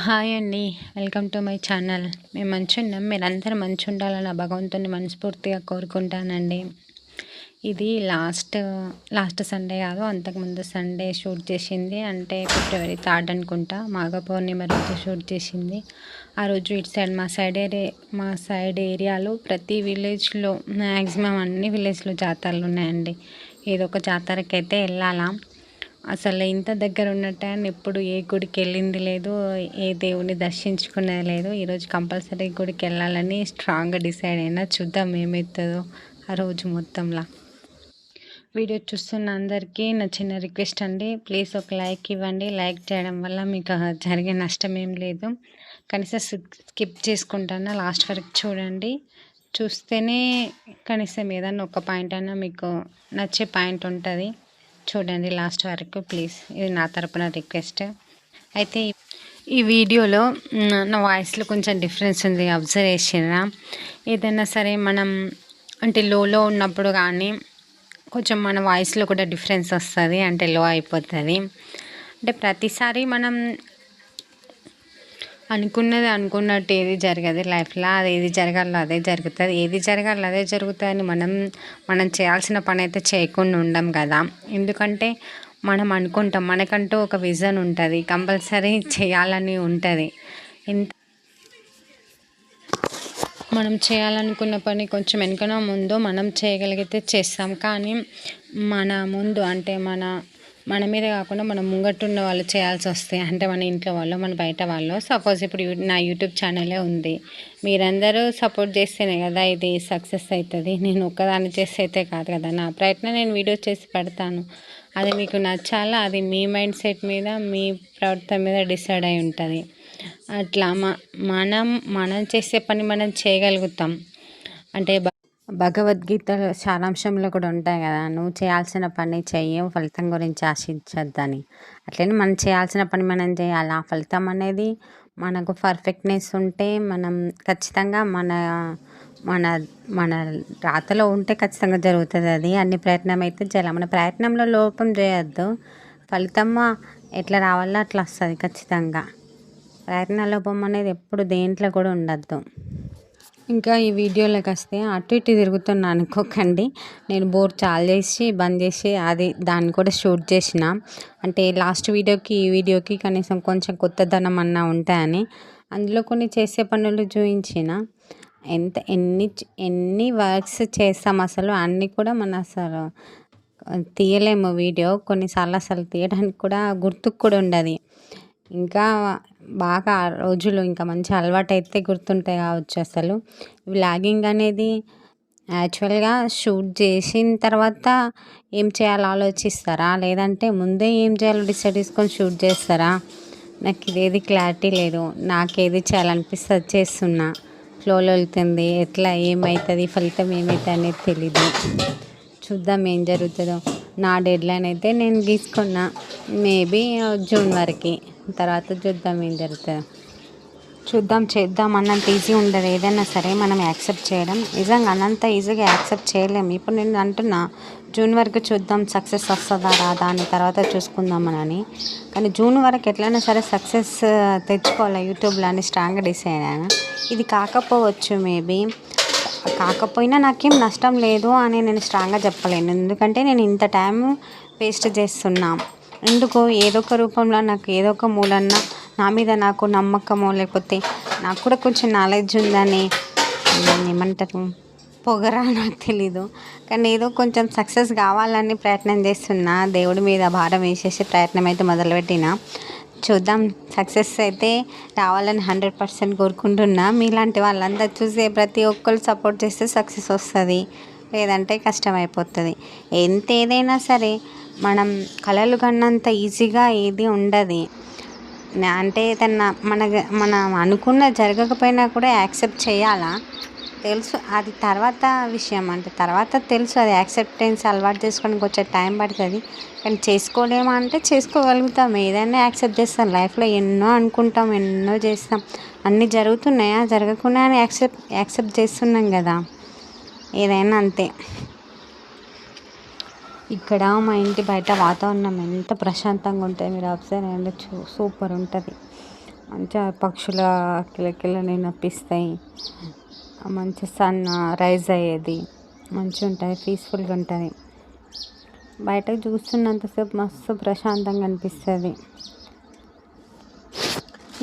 Hi అండి. Welcome to my channel. మేము మంచి ఉన్నాం మీరందరూ మంచి ఉండాలని ఆ భగవంతుని మనస్ఫూర్తిగా కోరుకుంటానండి. ఇది లాస్ట్ లాస్ట్ సండే కాదు అంతకుముందు సండే షూట్ చేసింది. అంటే ఫిబ్రవరి థర్డ్ అనుకుంటా మాఘ పౌర్ణిమ రోజు షూట్ చేసింది. ఆ రోజు ఇటు సైడ్ మా సైడ్ ఏరియా మా సైడ్ ఏరియాలో ప్రతి విలేజ్లో మ్యాక్సిమం అన్ని విలేజ్లో జాతరలు ఉన్నాయండి. ఏదో ఒక జాతరకైతే వెళ్ళాలా. అసలు ఇంత దగ్గర ఉన్న టైం ఎప్పుడు ఏ గుడికి వెళ్ళింది లేదు ఏ దేవుని దర్శించుకునేది లేదు. ఈరోజు కంపల్సరీ గుడికి వెళ్ళాలని స్ట్రాంగ్గా డిసైడ్ అయినా చూద్దాం ఏమవుతుందో ఆ రోజు మొత్తంలో. వీడియో చూస్తున్న అందరికీ నా చిన్న రిక్వెస్ట్ అండి. ప్లీజ్ ఒక లైక్ ఇవ్వండి. లైక్ చేయడం వల్ల మీకు జరిగే నష్టం ఏం లేదు. కనీసం స్కిప్ చేసుకుంటాను లాస్ట్ వరకు చూడండి. చూస్తేనే కనీసం ఏదన్నా ఒక పాయింట్ అయినా మీకు నచ్చే పాయింట్ ఉంటుంది. చూడండి లాస్ట్ వరకు ప్లీజ్. ఇది నా తరపున రిక్వెస్ట్. అయితే ఈ వీడియోలో నా వాయిస్లో కొంచెం డిఫరెన్స్ ఉంది అబ్జర్వ్ ఏదైనా సరే మనం అంటే లోలో ఉన్నప్పుడు కానీ కొంచెం మన వాయిస్లో కూడా డిఫరెన్స్ వస్తుంది అంటే లో అయిపోతుంది. అంటే ప్రతిసారి మనం అనుకున్నది అనుకున్నట్టు ఏది జరగదు లైఫ్లో అది ఏది జరగాలో అదే జరుగుతుంది. ఏది జరగాలో అదే జరుగుతుందని మనం మనం చేయాల్సిన పని అయితే చేయకుండా ఉండం కదా. ఎందుకంటే మనం అనుకుంటాం మనకంటూ ఒక విజన్ ఉంటుంది కంపల్సరీ చేయాలని ఉంటుంది. ఎంత మనం చేయాలనుకున్న పని కొంచెం వెనుకనో ముందు మనం చేయగలిగితే చేస్తాం. కానీ మన ముందు అంటే మన మన మీద కాకుండా మనం ముంగట్టున్న వాళ్ళు చేయాల్సి వస్తాయి అంటే మన ఇంట్లో వాళ్ళు మన బయట వాళ్ళు సపోజ్ ఇప్పుడు నా యూట్యూబ్ ఛానలే ఉంది. మీరందరూ సపోర్ట్ చేస్తేనే కదా ఇది సక్సెస్ అవుతుంది నేను ఒక్కదాన్ని చేస్తే అయితే కాదు కదా. నా ప్రయత్నం నేను వీడియో చేసి పెడతాను. అది మీకు నచ్చాలా? అది మీ మైండ్ సెట్ మీద మీ ప్రవర్తన మీద డిసైడ్ అయి ఉంటుంది. అట్లా మనం మనం చేసే పని మనం చేయగలుగుతాం. అంటే భగవద్గీత సారాంశంలో కూడా ఉంటాయి కదా నువ్వు చేయాల్సిన పని చెయ్యి ఫలితం గురించి ఆశించద్దని. అట్లనే మనం చేయాల్సిన పని మనం చేయాలి? ఆ ఫలితం అనేది మనకు పర్ఫెక్ట్నెస్ ఉంటే మనం ఖచ్చితంగా మన మన మన రాతలో ఉంటే ఖచ్చితంగా జరుగుతుంది అది. అన్ని ప్రయత్నం అయితే చేయాలి. మన ప్రయత్నంలో లోపం చేయొద్దు. ఫలితం ఎట్లా రావాలో అట్లా వస్తుంది ఖచ్చితంగా. ప్రయత్న లోపం అనేది ఎప్పుడు దేంట్లో కూడా ఉండద్దు. ఇంకా ఈ వీడియోలోకి వస్తే అటు ఇటు తిరుగుతున్నా అనుకోకండి. నేను బోర్ చాలు చేసి బంద్ చేసి అది దాన్ని కూడా షూట్ చేసిన. అంటే లాస్ట్ వీడియోకి ఈ వీడియోకి కనీసం కొంచెం కొత్తదనం అన్నా ఉంటాయని. అందులో కొన్ని చేసే పనులు చూపించిన ఎంత ఎన్ని ఎన్ని వర్క్స్ చేస్తాం అసలు అన్నీ కూడా మన అసలు తీయలేము వీడియో. కొన్నిసార్లు అసలు తీయడానికి కూడా గుర్తుకు కూడా ఉండదు. ఇంకా బాగా ఆ రోజులు ఇంకా మంచి అలవాటు అయితే గుర్తుంటాయి కావచ్చు అసలు. వ్లాగింగ్ అనేది యాక్చువల్గా షూట్ చేసిన తర్వాత ఏం చేయాలో ఆలోచిస్తారా? లేదంటే ముందే ఏం చేయాలో డిసైడ్ చేసుకొని షూట్ చేస్తారా? నాకు ఇదేది క్లారిటీ లేదు. నాకేది చేయాలనిపిస్తుంది చేస్తున్నా. ఫ్లోలో వెళ్తుంది. ఎట్లా ఏమవుతుంది ఫలితం ఏమవుతుంది అనేది తెలీదు. చూద్దాం ఏం జరుగుతుందో. నా డెడ్లైన్ అయితే నేను గీసుకున్నా. మేబీ జూన్ వరకు. తర్వాత చూద్దాం ఏం జరుగుతుందో. చూద్దాం చేద్దాం అన్నంత ఈజీ ఉండదు. ఏదైనా సరే మనం యాక్సెప్ట్ చేయడం. నిజంగా అన్నంత ఈజీగా యాక్సెప్ట్ చేయలేము ఇప్పుడు నేను అంటున్నా జూన్ వరకు చూద్దాం సక్సెస్ వస్తుందా రాదా అని తర్వాత చూసుకుందామని కానీ జూన్ వరకు ఎట్లయినా సరే సక్సెస్ తెచ్చుకోవాలి యూట్యూబ్లో అని స్ట్రాంగ్గా డిసైడ్ అయినా. ఇది కాకపోవచ్చు మేబీ కాకపోయినా నాకేం నష్టం లేదు అని నేను స్ట్రాంగ్గా చెప్పలేను. ఎందుకంటే నేను ఇంత టైం వేస్ట్ చేస్తున్నాను ఎందుకో ఏదో ఒక రూపంలో నాకు ఏదో ఒక మూలన్న నా మీద నాకు నమ్మకమో లేకపోతే నాకు కూడా కొంచెం నాలెడ్జ్ ఉందని ఏమంటారు? పొగరా నాకు తెలీదు. కానీ ఏదో కొంచెం సక్సెస్ కావాలని ప్రయత్నం చేస్తున్నా. దేవుడి మీద భారం వేసేసి ప్రయత్నం అయితే మొదలుపెట్టిన. చూద్దాం. సక్సెస్ అయితే రావాలని హండ్రెడ్ పర్సెంట్ కోరుకుంటున్నా. మీలాంటి వాళ్ళందరూ చూసే ప్రతి ఒక్కరు సపోర్ట్ చేస్తే సక్సెస్ వస్తుంది. లేదంటే కష్టమైపోతుంది. ఎంత ఏదైనా సరే మనం కలలు కన్నంత ఈజీగా ఏది ఉండదు. అంటే ఏదన్నా మన మనం అనుకున్న జరగకపోయినా కూడా యాక్సెప్ట్ చేయాలా? తెలుసు అది తర్వాత విషయం. అంటే తర్వాత తెలుసు అది యాక్సెప్టెన్స్ అలవాటు చేసుకోవడానికి వచ్చే టైం పడుతుంది. కానీ చేసుకోలేమా అంటే చేసుకోగలుగుతాం. ఏదైనా యాక్సెప్ట్ చేస్తాం. లైఫ్లో ఎన్నో అనుకుంటాం ఎన్నో చేస్తాం. అన్నీ జరుగుతున్నాయా? జరగకుండా యాక్సెప్ట్ యాక్సెప్ట్ చేస్తున్నాం కదా. ఏదైనా అంతే. ఇక్కడ మా ఇంటి బయట వాతావరణం ఎంత ప్రశాంతంగా ఉంటుంది మీరు అబ్జర్వ్ చేయండి. సూపర్ ఉంటుంది. మంచిగా పక్షుల కిలకిలని నప్పిస్తాయి మంచి సన్ రైజ్ అయ్యేది. మంచిగా ఉంటుంది పీస్ఫుల్గా ఉంటుంది. బయటకు చూస్తున్నంతసేపు మస్తు ప్రశాంతంగా అనిపిస్తుంది.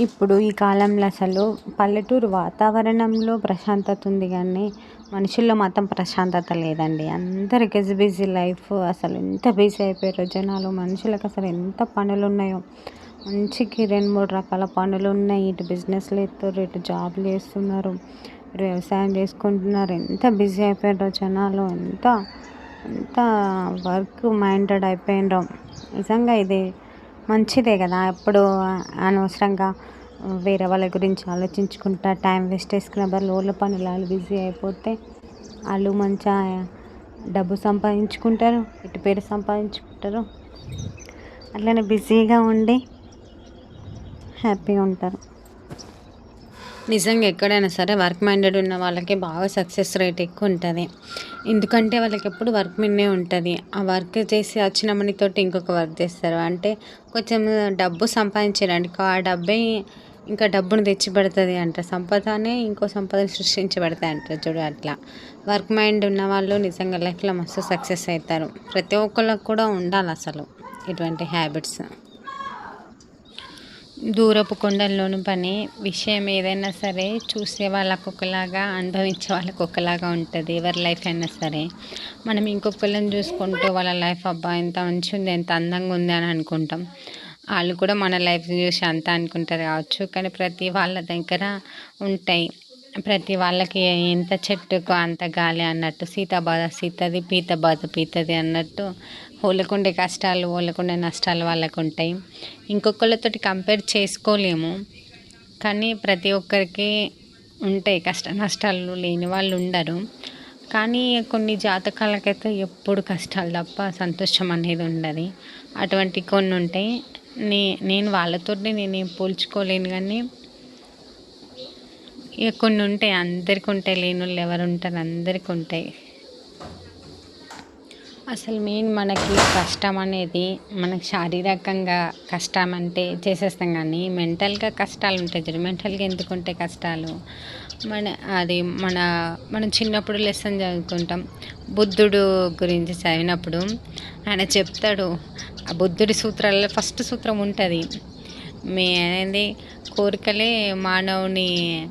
ఇప్పుడు ఈ కాలంలో అసలు పల్లెటూరు వాతావరణంలో ప్రశాంతత ఉంది కానీ మనుషుల్లో మాత్రం ప్రశాంతత లేదండి. అందరు బిజీ లైఫ్ అసలు ఎంత బిజీ అయిపోయారో జనాలు. మనుషులకు అసలు ఎంత పనులు ఉన్నాయో మంచికి రెండు మూడు రకాల పనులు ఉన్నాయి ఇటు బిజినెస్లు ఎత్తారు ఇటు జాబ్లు చేస్తున్నారు ఇటు వ్యవసాయం చేసుకుంటున్నారు. ఎంత బిజీ అయిపోయారో జనాలు. ఎంత ఎంత వర్క్ మైండెడ్ అయిపోయినరో నిజంగా ఇది మంచిదే కదా. ఎప్పుడు అనవసరంగా వేరే వాళ్ళ గురించి ఆలోచించుకుంటా టైం వేస్ట్ చేసుకునే బదులు ఊళ్ళో పనులు వాళ్ళు బిజీ అయిపోతే వాళ్ళు మంచిగా డబ్బు సంపాదించుకుంటారు ఇటు పేరు సంపాదించుకుంటారు. అట్లనే బిజీగా ఉండి హ్యాపీగా ఉంటారు. నిజంగా ఎక్కడైనా సరే వర్క్ మైండెడ్ ఉన్న వాళ్ళకి బాగా సక్సెస్ రేట్ ఎక్కువ ఉంటుంది. ఎందుకంటే వాళ్ళకి ఎప్పుడు వర్క్ మీదనే ఉంటుంది. ఆ వర్క్ చేసి వచ్చిన మనీతోటి ఇంకొక వర్క్ చేస్తారు. అంటే కొంచెం డబ్బు సంపాదించారనుకో ఆ డబ్బే ఇంకా డబ్బును తెచ్చి పెడుతుంది అంట. సంపదనే ఇంకో సంపద సృష్టించబడతాయి అంటారు చూడు అట్లా. వర్క్ మైండ్ ఉన్న వాళ్ళు నిజంగా లైఫ్లో మస్తు సక్సెస్ అవుతారు ప్రతి ఒక్కళ్ళకి కూడా ఉండాలి అసలు ఇటువంటి హ్యాబిట్స్. దూరపు కొండల్లోని పని. విషయం ఏదైనా సరే చూసే వాళ్ళకు ఒకలాగా అనుభవించే వాళ్ళకు ఒకలాగా ఉంటుంది. ఎవరి లైఫ్ అయినా సరే. మనం ఇంకొకళ్ళని చూసుకుంటూ వాళ్ళ లైఫ్ అబ్బా ఎంత మంచిగా ఉంది ఎంత అందంగా ఉంది అని అనుకుంటాం. వాళ్ళు కూడా మన లైఫ్ చూసి అంతా అనుకుంటారు కావచ్చు కానీ ప్రతి వాళ్ళ దగ్గర ఉంటాయి. ప్రతి వాళ్ళకి ఎంత చెట్టుకు అంత గాలి అన్నట్టు సీత బాధ సీతది పీత బాధ పీతది అన్నట్టు వాళ్ళకుండే కష్టాలు వాళ్ళకుండే నష్టాలు వాళ్ళకు ఉంటాయి. ఇంకొకళ్ళతోటి కంపేర్ చేసుకోలేము కానీ ప్రతి ఒక్కరికి ఉంటాయి కష్ట నష్టాలు లేని వాళ్ళు ఉండరు. కానీ కొన్ని జాతకాలకైతే ఎప్పుడు కష్టాలు తప్ప సంతోషం అనేది ఉండదు. అటువంటి కొన్ని ఉంటాయి. నే నేను వాళ్ళతోటి నేను పోల్చుకోలేను కానీ ఇక కొన్ని ఉంటాయి అందరికి ఉంటాయి లేని వాళ్ళు ఎవరు ఉంటారు అందరికి ఉంటాయి. అసలు మెయిన్ మనకి కష్టం అనేది మనకి శారీరకంగా కష్టం అంటే చేసేస్తాం కానీ మెంటల్గా కష్టాలు ఉంటాయి చూడు. మెంటల్గా ఎందుకు ఉంటాయి కష్టాలు? మన అది మన మనం చిన్నప్పుడు లెసన్ చదువుకుంటాం. బుద్ధుడు గురించి చదివినప్పుడు ఆయన చెప్తాడు ఆ బుద్ధుడి సూత్రాలలో ఫస్ట్ సూత్రం ఉంటుంది. మీ అనేది కోరికలే మానవుని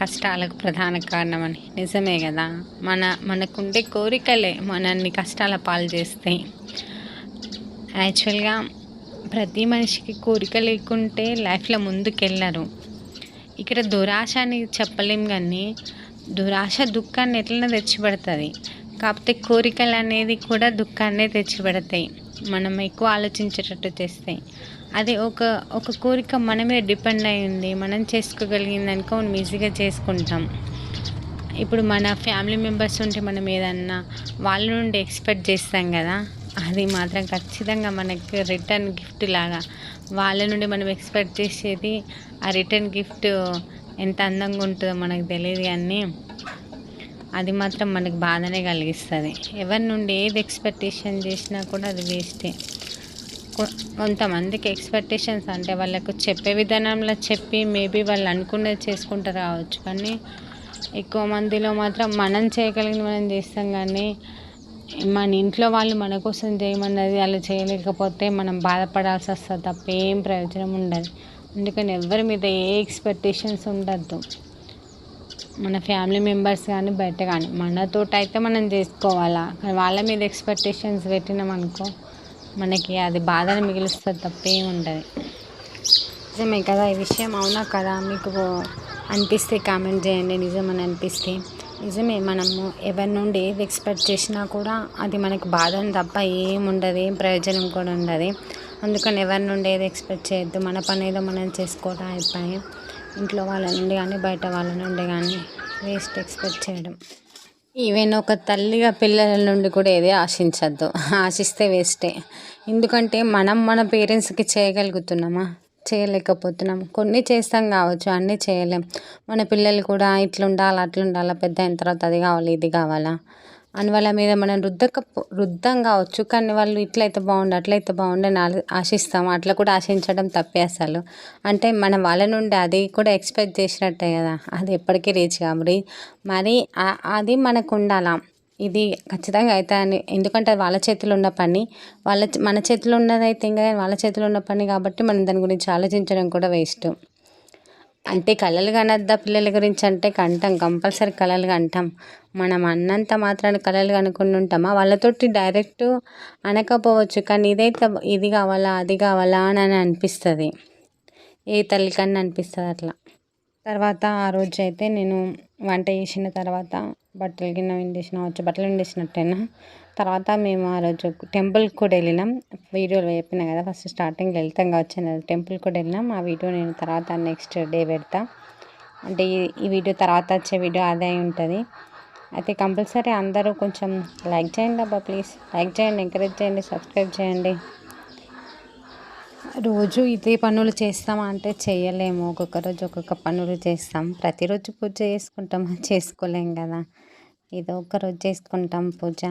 కష్టాలకు ప్రధాన కారణమని. నిజమే కదా? మన మనకుండే కోరికలే మనల్ని కష్టాల పాలు చేస్తాయి. యాక్చువల్గా ప్రతి మనిషికి కోరిక లేకుంటే లైఫ్లో ముందుకెళ్ళరు. ఇక్కడ దురాశ అని చెప్పలేం కానీ దురాశ దుఃఖాన్ని ఎట్లనే తెచ్చిపెడుతుంది. కాకపోతే కోరికలు అనేది కూడా దుఃఖాన్నే తెచ్చిపెడతాయి. మనం ఎక్కువ ఆలోచించేటట్టు చేస్తాయి. అదే ఒక ఒక కోరిక మన మీద డిపెండ్ అయి ఉంది మనం చేసుకోగలిగింది అనుకో మనం ఈజీగా చేసుకుంటాం. ఇప్పుడు మన ఫ్యామిలీ మెంబర్స్ ఉంటే మనం ఏదన్నా వాళ్ళ నుండి ఎక్స్పెక్ట్ చేస్తాం కదా అది మాత్రం ఖచ్చితంగా మనకి రిటర్న్ గిఫ్ట్ లాగా. వాళ్ళ నుండి మనం ఎక్స్పెక్ట్ చేసేది ఆ రిటర్న్ గిఫ్ట్ ఎంత అందంగా ఉంటుందో మనకు తెలియదు కానీ అది మాత్రం మనకు బాధనే కలిగిస్తుంది. ఎవరి నుండి ఏది ఎక్స్పెక్టేషన్ చేసినా కూడా అది వేస్టే కొంతమందికి ఎక్స్పెక్టేషన్స్ అంటే వాళ్ళకు చెప్పే విధానంలో చెప్పి మేబీ వాళ్ళు అనుకున్నది చేసుకుంటారు కావచ్చు కానీ ఎక్కువ మందిలో మాత్రం మనం చేయగలిగింది మనం చేస్తాం కానీ మన ఇంట్లో వాళ్ళు మన కోసం చేయమన్నది వాళ్ళు చేయలేకపోతే మనం బాధపడాల్సి వస్తుంది తప్ప ఏం ప్రయోజనం ఉండదు. అందుకని ఎవరి మీద ఏ ఎక్స్పెక్టేషన్స్ ఉండద్దు. మన ఫ్యామిలీ మెంబర్స్ కానీ బయట కానీ మనతోటి అయితే మనం చేసుకోవాలా? కానీ వాళ్ళ మీద ఎక్స్పెక్టేషన్స్ పెట్టినాం అనుకో మనకి అది బాధను మిగిలిస్తుంది తప్పేం ఉండదు. నిజమే కదా ఈ విషయం? అవునా కదా? మీకు అనిపిస్తే కామెంట్ చేయండి. నిజమని అనిపిస్తే. నిజమే మనము ఎవరి నుండి ఏది ఎక్స్పెక్ట్ చేసినా కూడా అది మనకి బాధను తప్ప ఏముండదు ఏం ప్రయోజనం కూడా ఉండదు. అందుకని ఎవరి నుండి ఏది ఎక్స్పెక్ట్ చేయొద్దు? మన పని ఏదో మనం చేసుకోవడం అయిపోయి ఇంట్లో వాళ్ళ నుండి కానీ బయట వాళ్ళ నుండి కానీ వేస్ట్ ఎక్స్పెక్ట్ చేయడం. ఈవెన్ ఒక తల్లిగా పిల్లల నుండి కూడా ఏది ఆశించద్దు. ఆశిస్తే వేస్టే. ఎందుకంటే మనం మన పేరెంట్స్కి చేయగలుగుతున్నామా? చేయలేకపోతున్నాం. కొన్ని చేస్తాం కావచ్చు అన్నీ చేయలేం. మన పిల్లలు కూడా ఇట్లుండాలి అట్లుండాలా పెద్ద అయిన తర్వాత అది కావాలి ఇది కావాలా? అని వాళ్ళ మీద మనం రుద్దక రుద్దం కావచ్చు. కానీ వాళ్ళు ఇట్లయితే బాగుండు అట్లయితే బాగుండు అని ఆశిస్తాము. ఆశిస్తాం అట్లా కూడా ఆశించడం తప్పే అసలు. అంటే మనం వాళ్ళ నుండి అది కూడా ఎక్స్పెక్ట్ చేసినట్టే కదా. అది ఎప్పటికీ రీచ్ కామరి మరి అది మనకు ఉండాలా? ఇది ఖచ్చితంగా అవుతా అని. ఎందుకంటే అది వాళ్ళ చేతిలో ఉన్న పని. వాళ్ళ మన చేతిలో ఉన్నది అయితే ఇంకా వాళ్ళ చేతిలో ఉన్న పని కాబట్టి మనం దాని గురించి ఆలోచించడం కూడా వేస్ట్. అంటే కళలు కనద్దా పిల్లల గురించి అంటే కంటాం కంపల్సరీ కళలు కంటాం మనం అన్నంత మాత్రాన కళలు కనుక్కుని ఉంటామా? వాళ్ళతోటి డైరెక్ట్ అనకపోవచ్చు కానీ ఇదైతే ఇది కావాలా అది కావాలా అని అని అనిపిస్తుంది. ఏ తల్లికన్నా అనిపిస్తుంది అట్లా. తర్వాత ఆ రోజు అయితే నేను వంట చేసిన తర్వాత బట్టలు గిన్నె విండేసిన వచ్చి బట్టలు విండేసినట్టేనా? తర్వాత మేము ఆ రోజు టెంపుల్కి కూడా వెళ్ళినాం. వీడియోలో చెప్పిన కదా ఫస్ట్ స్టార్టింగ్ వెళ్తాం కావచ్చు టెంపుల్కి కూడా వెళ్ళినాం. ఆ వీడియో నేను తర్వాత నెక్స్ట్ డే పెడతా. అంటే ఈ వీడియో తర్వాత వచ్చే వీడియో అదే ఉంటుంది. అయితే కంపల్సరీ అందరూ కొంచెం లైక్ చేయండి అబ్బా ప్లీజ్. లైక్ చేయండి ఎంకరేజ్ చేయండి సబ్స్క్రైబ్ చేయండి. రోజు ఇదే పనులు చేస్తామా అంటే చేయలేము. ఒక్కొక్క రోజు ఒక్కొక్క పనులు చేస్తాం. ప్రతిరోజు పూజ చేసుకుంటామా? చేసుకోలేం కదా. ఏదో ఒక రోజు చేసుకుంటాం పూజ.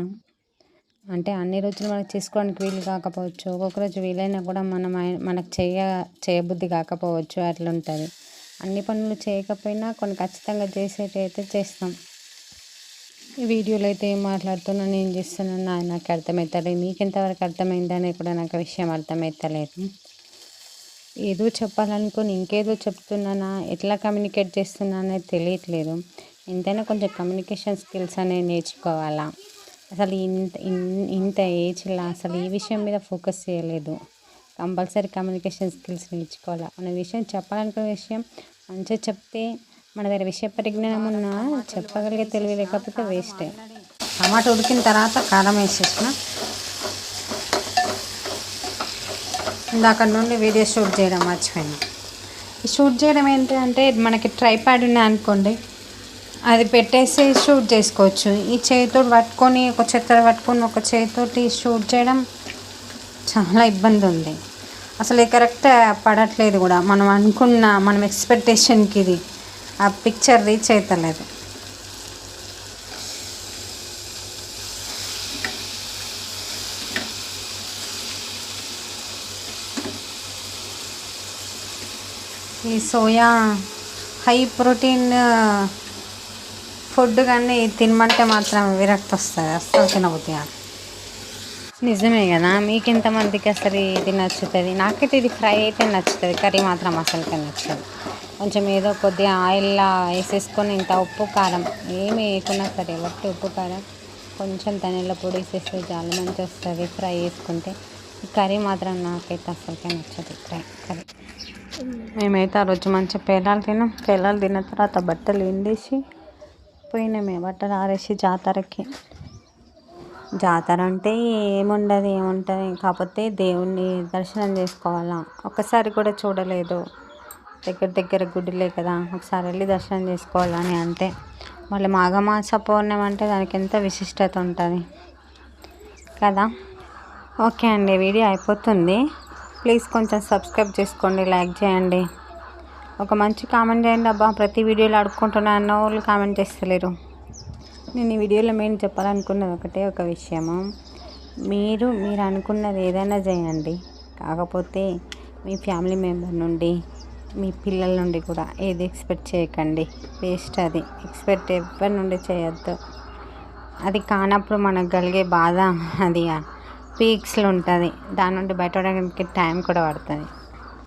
అంటే అన్ని రోజులు మనకు చేసుకోవడానికి వీలు కాకపోవచ్చు. ఒక్కొక్క రోజు వీలైనా కూడా మనం మనకు చేయ చేయబుద్ధి కాకపోవచ్చు. అట్లుంటుంది. అన్ని పనులు చేయకపోయినా కొన్ని ఖచ్చితంగా చేసేటైతే చేస్తాం. ఈ వీడియోలో అయితే ఏం మాట్లాడుతున్నాను ఏం చేస్తున్నాను నా- నాకు అర్థమవుతలేదు మీకు ఎంతవరకు అర్థమైందని కూడా నాకు విషయం అర్థమవుతలేదు ఏదో చెప్పాలనుకుని ఇంకేదో చెప్తున్నానా ఎట్లా కమ్యూనికేట్ చేస్తున్నా అనేది తెలియట్లేదు. ఎంతైనా కొంచెం కమ్యూనికేషన్ స్కిల్స్ అనేవి నేర్చుకోవాలా. అసలు ఇంత ఇన్- ఇంత ఏజ్లా అసలు ఈ విషయం మీద ఫోకస్ చేయలేదు. కంపల్సరీ కమ్యూనికేషన్ స్కిల్స్ నేర్చుకోవాలా. మన విషయం చెప్పాలనుకునే విషయం మంచిగా చెప్తే మన దగ్గర విషయ పరిజ్ఞానం ఉన్నా చెప్పగలిగే తెలివి లేకపోతే వేస్టే టమాటా ఉడికిన తర్వాత కారం వేసేసిన. ఇందాక నుండి వీడియో షూట్ చేయడం మర్చిపోయాను. ఈ షూట్ చేయడం ఏంటి అంటే మనకి ట్రైప్యాడ్ ఉన్నాయి అనుకోండి అది పెట్టేసి షూట్ చేసుకోవచ్చు. ఈ చేతితో పట్టుకొని ఒక చెత్త పట్టుకొని ఒక చేతితోటి షూట్ చేయడం చాలా ఇబ్బంది ఉంది. అసలు కరెక్ట్ పడట్లేదు కూడా. మనం అనుకున్న మనం ఎక్స్పెక్టేషన్కి ఇది. ఆ పిక్చర్ రీచ్ అవుతలేదు ఈ సోయా హై ప్రోటీన్ ఫుడ్ కానీ తినమంటే మాత్రం విరక్తి వస్తుంది. అస్సలు తినబుద్ధి నిజమే కదా మీకు ఎంతమందికి అసలు ఇది నచ్చుతుంది? నాకైతే ఇది ఫ్రై అయితే నచ్చుతుంది కర్రీ మాత్రం అసలుకే నచ్చదు కొంచెం ఏదో కొద్దిగా ఆయిల్లో వేసేసుకొని ఇంత ఉప్పు కారం ఏమి వేయకున్నా సరే వట్టి ఉప్పు కారం కొంచెం ధనియాల పొడి వేసేస్తే చాలా మంచి వస్తుంది ఫ్రై చేసుకుంటే. ఈ కర్రీ మాత్రం నాకైతే అసలుకే నచ్చదు ఫ్రై కర్రీ. మేమైతే ఆ రోజు మంచిగా పేలాలు తిన్నాం. పేలాలు తిన్న తర్వాత బట్టలు ఎండేసి పోయినామే బట్టలు ఆరేసి జాతరకి. జాతర అంటే ఏముండదు ఏముంటుంది. కాకపోతే దేవుణ్ణి దర్శనం చేసుకోవాలా. ఒక్కసారి కూడా చూడలేదు. దగ్గర దగ్గర గుడిలే కదా. ఒకసారి వెళ్ళి దర్శనం చేసుకోవాలని అంతే. మళ్ళీ మాఘమాస పౌర్ణమి అంటే దానికి ఎంత విశిష్టత ఉంటుంది? కదా? ఓకే అండి వీడియో అయిపోతుంది. ప్లీజ్ కొంచెం సబ్స్క్రైబ్ చేసుకోండి లైక్ చేయండి. ఒక మంచి కామెంట్ చేయండి అబ్బా ప్రతి వీడియోలో అడుక్కుంటున్నా అన్న వాళ్ళు కామెంట్ చేస్తలేరు. నేను ఈ వీడియోలో మెయిన్ చెప్పాలనుకున్నది ఒకటే ఒక విషయము. మీరు మీరు అనుకున్నది ఏదైనా చేయండి. కాకపోతే మీ ఫ్యామిలీ మెంబర్ నుండి మీ పిల్లల నుండి కూడా ఏది ఎక్స్పెక్ట్ చేయకండి. వేస్ట్ అది. ఎక్స్పెక్ట్ ఎవరి నుండి చేయొద్దు. అది కానప్పుడు మనకు కలిగే బాధ అది. పీక్స్లో ఉంటుంది. దాని నుండి బయటపడడానికి టైం కూడా పడుతుంది.